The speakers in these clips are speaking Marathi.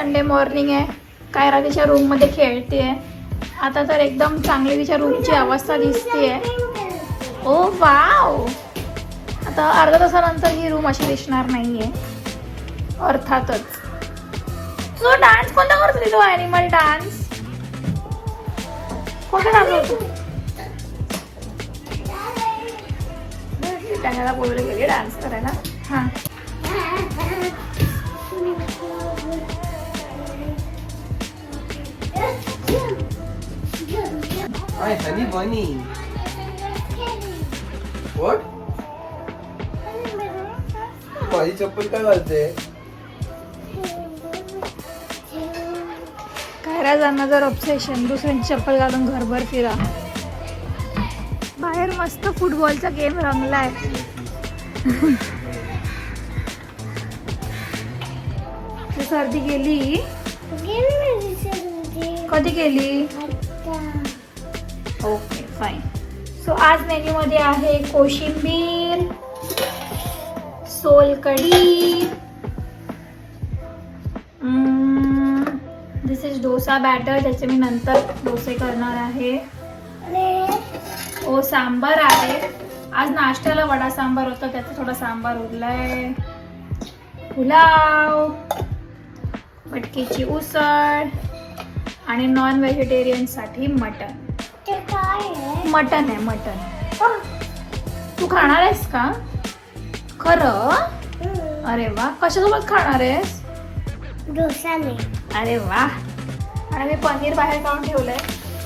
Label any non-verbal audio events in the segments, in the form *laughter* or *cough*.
संडे मॉर्निंग आहे. कायरा तिच्या रूममध्ये खेळते आता तर एकदम चांगली तिच्या रूमची अवस्था दिसते ओ वाव आता अर्धा तासानंतर ही रूम अशी दिसणार नाहीये. अर्थातच. तो डान्स कोणता करतो तो ॲनिमल डान्स कोणता डान्स करतो? त्यांना बोलवलं गेले डान्स करायला. हां. Hi, honey bunny. What? माझी चप्पल काय घालते? कायरा जर ऑब्सेशन दुसऱ्यांची चप्पल घालून घरभर फिरा. बाहेर मस्त फुटबॉलचा गेम रंगलाय. *laughs* ती सर्दी गेली? कधी गेली? ओके फाईन सो आज मेन्यूमध्ये आहे कोशिंबीर सोलकढी दिस इज डोसा बॅटर त्याचे मी नंतर डोसे करणार आहे. ओ सांबार आहे. आज नाश्त्याला वडा सांबार होता त्याचा थोडा सांबार उरलाय. पुलाव मटकीची उसळ आणि नॉन व्हेजिटेरियनसाठी मटन मटन आहे मटन. तू खाणार आहेस का? खरं? अरे वा. कशासोबत खाणार आहेस? डोसा नाही अरे वा. आणि मी पनीर बाहेर काढून ठेवलंय.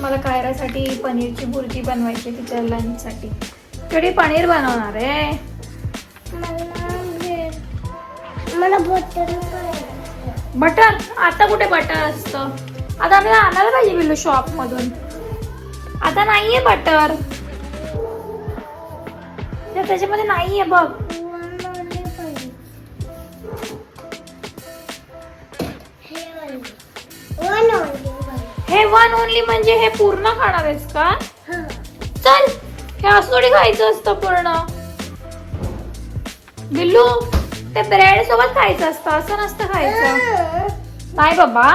मला कायरासाठी पनीरची भुर्जी बनवायची तिच्या लंचसाठी. थोडी पनीर बनवणार आहे? मला बटर बटर? आता कुठे बटर असतं? आता आपल्याला आणायला पाहिजे बिल्लू शॉप मधून. आता नाहीये बटर त्याच्यामध्ये नाहीये बघ. हे वन ओनली म्हणजे हे पूर्ण खाणार आहेस का? चल हे असं थोडी खायचं असतं पूर्ण. बिल्लू ते ब्रेड सोबत खायचं असतं असं नसतं खायचं. नाही बाबा.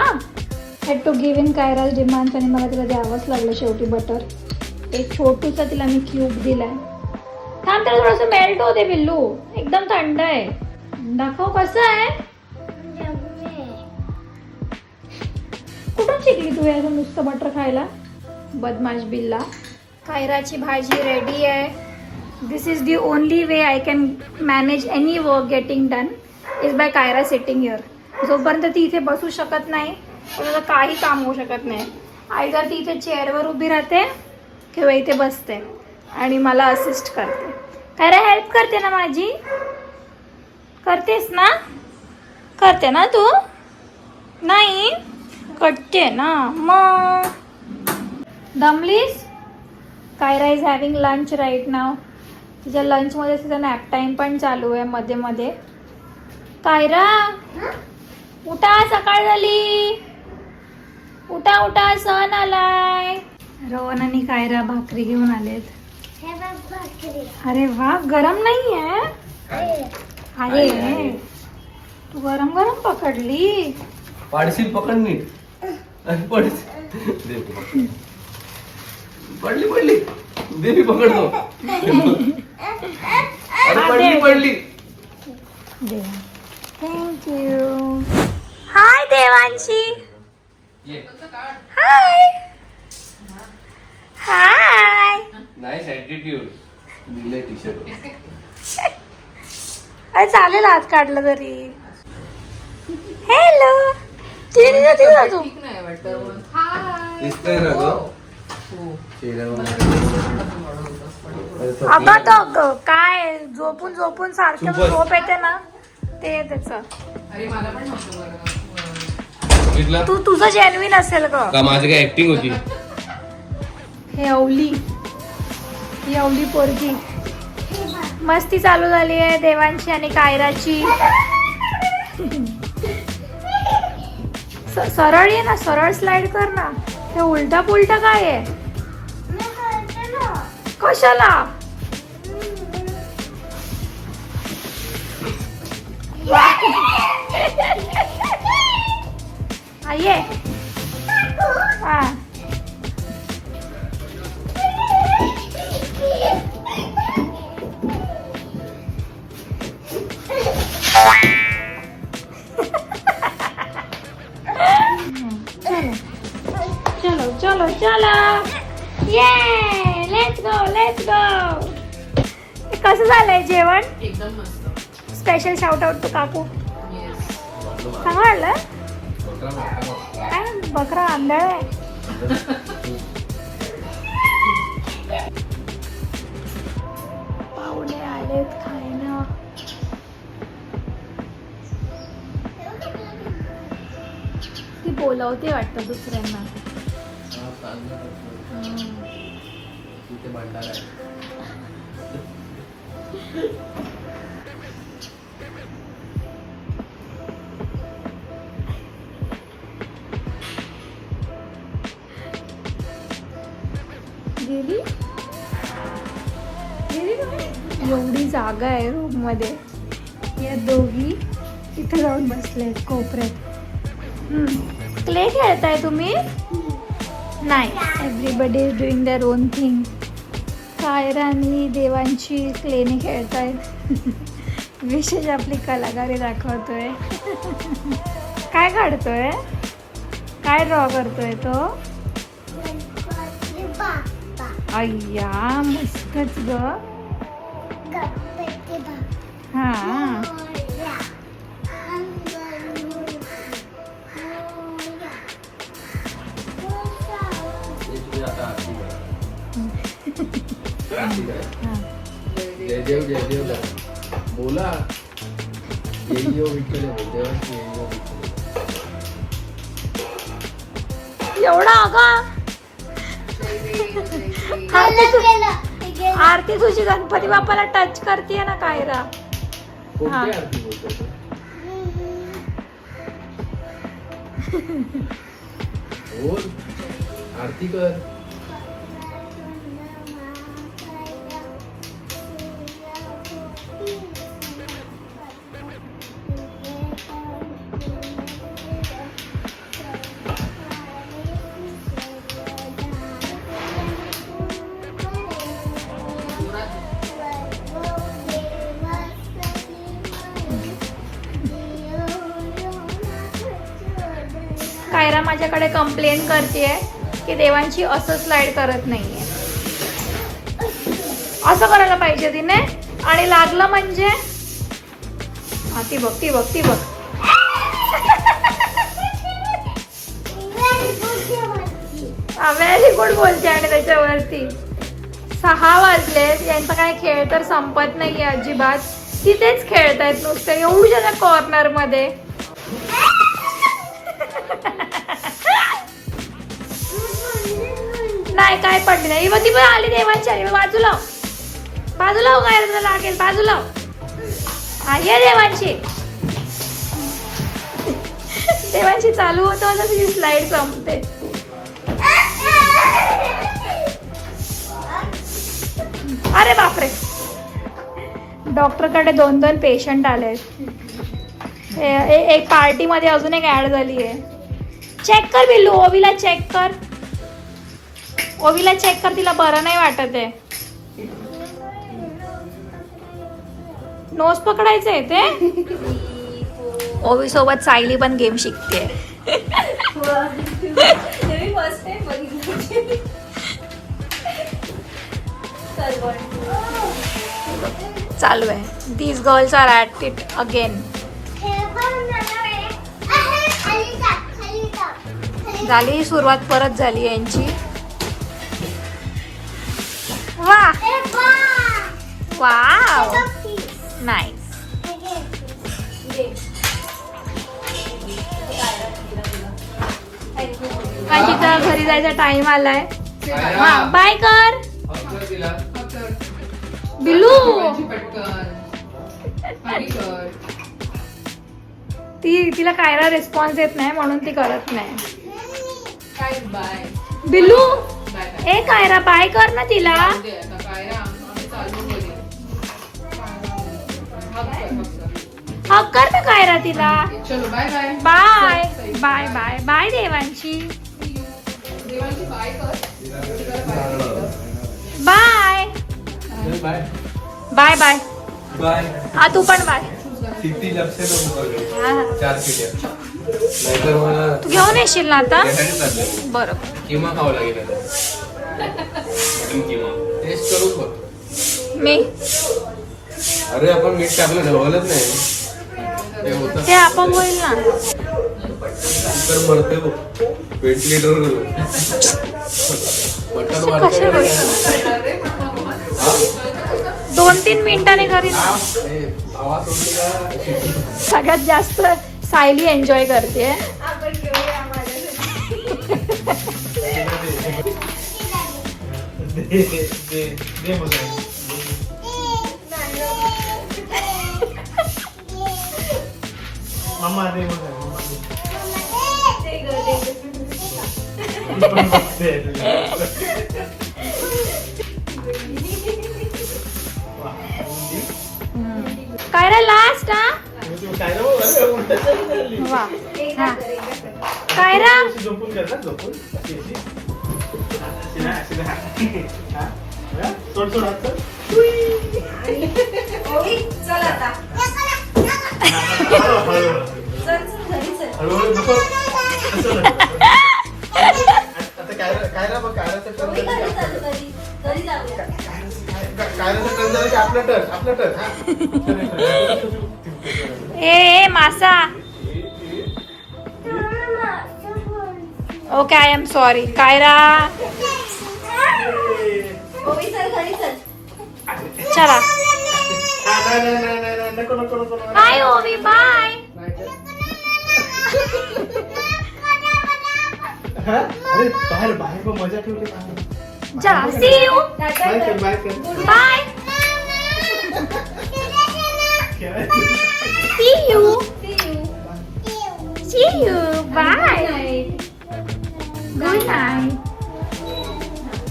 Had to give in Kaira's demands आणि मला तिला द्यावंच लागलं शेवटी बटर एक छोटूसा तिला मी क्यूब दिलाय. थांब त्याला थोडंसं मेल्ट होते बिल्लू. एकदम थंड आहे. दाखव कसं आहे. कुठून शिकली तू याचं नुसतं बटर खायला? बदमाश बिल्ला. कायराची भाजी रेडी आहे. This is the only way I can manage any work getting done is by Kaira sitting here जोपर्यंत ती इथे बसू शकत नाही तोपर्यंत काही काम होऊ शकत नाही. आई जर ती इथे चेअरवर उभी राहते किंवा इथे बसते आणि मला असिस्ट करते. कायरा हेल्प करते ना माझी? करतेस ना? करते ना तू? नाही? कटते ना. मग? दमलीस? Kaira is having lunch right नाव तिच्या लंचमध्ये तिचा नॅप टाईम पण चालू आहे मध्ये मध्ये. कायरा उठा सकाळ झाली. उठा उठा सण आलाय. रोहन आणि कायरा भाकरी घेऊन आलेत. अरे वा गरम नाही आहे. आहे. तू गरम गरम पकडली. पाडशील पकड नीट. अरे पडशील. दे तू पकड. पडली पडली. दे मी पकडतो. अरे पडली पडली. Thank you hi Devanshi. Hi. Hi. Nice attitude दिले टी शर्ट अरे चालेल हात काढलं तरी. हॅलो तिने जाते तू. दिसतंय ना अरे थकली. अगं तो काय? झोपून झोपून सारखं. झोप येते ना? ते त्याच बघितलं? तू तुझं जेन्युइन असेल ग. का माझी काय ऍक्टिंग होती? हे अवली ही अवली पोरगी. मस्ती चालू झाली आहे देवांची आणि कायराची. स- सरळ ये ना सरळ स्लाइड कर ना. हे उलटा पुलटा काय आहे? कशाला? ये हा. चलो चलो चलो. ये लेट्स गो लेट्स गो कसं झालंय जेवण? स्पेशल शाउट आउट टू काकू. चांगलं काय बकरा आंधळ आहे? पाहुणे आलेत खायला. ती बोलवते वाटतं दुसऱ्यांना. इथे *laughs* जागा आहे रूममध्ये या दोघी इथे जाऊन बसले कोपऱ्यात. क्ले खेळताय तुम्ही? नाही. Everybody is doing their own thing Kaira आणि देवांची क्लेने खेळतायत. विशेष आपली कलाकारी दाखवतोय. काय काढतोय? काय ड्रॉ करतोय तो? अय्या मस्तच ग. हा. हे हा. जय देव जय देव. बोला विठ्ठल देवाची विठ्ठल एवढा अगा *laughs* आरती तुझी गणपती बाप्पाला टच करते ना कायरा हा. कोणती आरती बोलतो? बोल. आरती कर. माझ्याकडे कंप्लेन करते की देवांची असं स्लाइड करत नाहीये. असं करायला पाहिजे तिने. आणि लागलं म्हणजे? हा ती बघ ती बघ ती बघ. व्हेरी गुड बोलते आणि त्याच्यावरती. सहा वाजले यांचा काय खेळ तर संपत नाहीये अजिबात. तिथेच खेळतायत नुसते एवढ्या कॉर्नरमध्ये. *laughs* नाही काय पडली नाही. मग ती पण आली देवांची आली बाजूला बाजूला काय तुला लागेल बाजूला आहे हा देवांची देवांची चालू होतं तुझी स्लाइड संपते. अरे बापरे. डॉक्टरकडे दोन दोन पेशंट आले. आहेत ए- ए- एक पार्टीमध्ये अजून एक ऍड झाली आहे चेक कर बिल्लू ओवीला चेक कर. ओवीला चेक कर तिला बरं नाही वाटत आहे. नोज पकडायचं आहे ते? ओवी सोबत सायली पण गेम शिकते. चालू आहे. These girls are at it again झाली सुरुवात परत झाली यांची. वा वाव नाईस काशीचा घरी जायचा टाइम आलाय हा बाय कर कर ती तिला कायला रिस्पॉन्स येत नाही म्हणून ती करत नाही. काय बाय बिल्लू बाय बाय ए कायरा बाय कर ना तिला हक कर, ना कायरा तिला. चलो bye bye. Bye. Bye Devanshi. देवांची बाय कर. Bye bye. बाय. हा तू पण बाय. किती लक्ष. हा. चार किट्या तू घेऊन येशील ना आता? बरोबर किमा खावं लागेल आता. मटन किमा टेस्ट करून बघ. मी? अरे आपण मीठ टाकलं ढवलच नाही. ते होतं. ते आपोआप होईल ना. तर मरते बघ. व्हेंटिलेटर मटन वाढतं. दोन तीन मिनिटाने घरी आवाज सोडली का सगळ्यात जास्त सायली एन्जॉय करते. मग मम्मा दे काय रे लास्ट हा काय रे उलटं चालली. वा हा. काय रा झोपून कर ना झोपून अशी आता काय काय कायराचं टर्न झालं कायराचं टर्न झालं की आपलं टर्न आपलं टर्न हा ए ए मासा. Okay I am sorry Kaira चला हा, नाही, नाही, नाही, नाही, नाही, नको नको नको नको. बाय ओवी बाय हा? अरे बाहेर बाहेर पण मजा ठेवली बाहेर. जा सी यू बाय कर बाय कर bye see you see you bye good night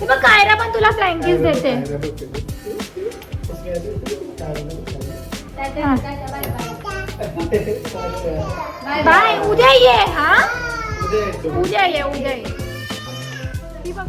हे बघ कायरा पण तुला फ्लँकीज देते हा. बाय उद्या ये हा उद्या ये उद्या ये ती बघ.